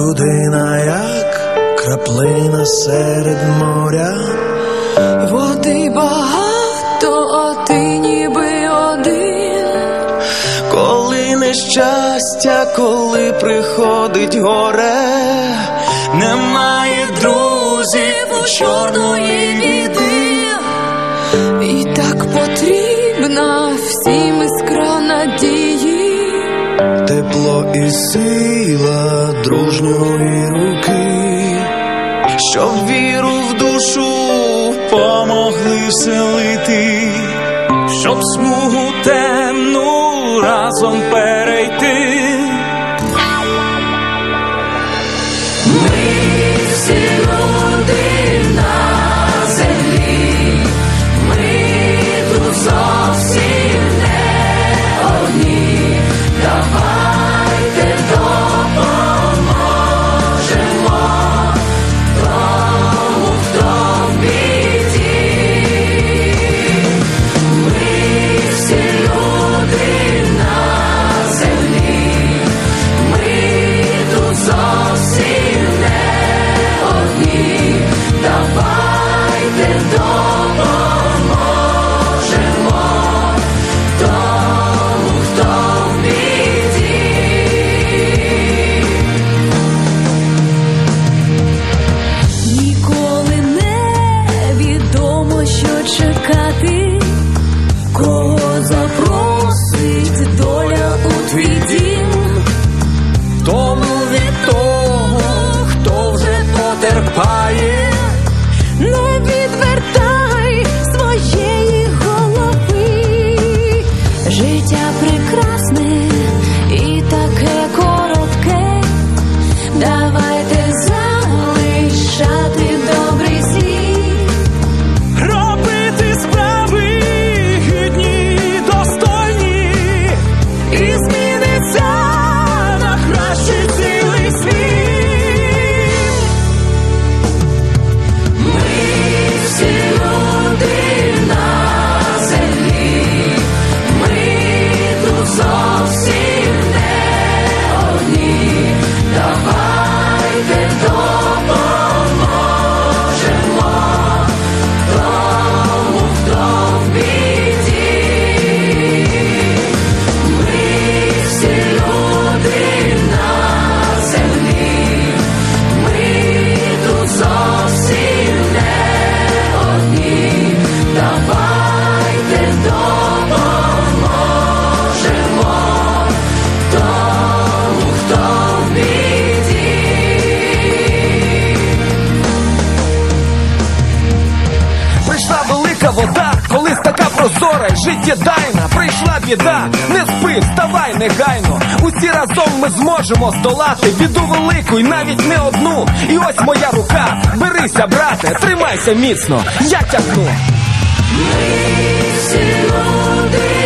Людина, як краплина серед моря, води багато, а ти ніби один. Коли нещастя, коли приходить горе, немає друзів у чорної біди. І так потрібна тепло і сила дружньої руки, щоб віру в душу помогли вселити, щоб смугу темну разом перейти. Життя прекрасне прозора й життєдайна. Прийшла біда, не спи, вставай негайно. Усі разом ми зможемо здолати біду велику і навіть не одну. І ось моя рука, берися, брате, тримайся міцно, я тягну. Всі люди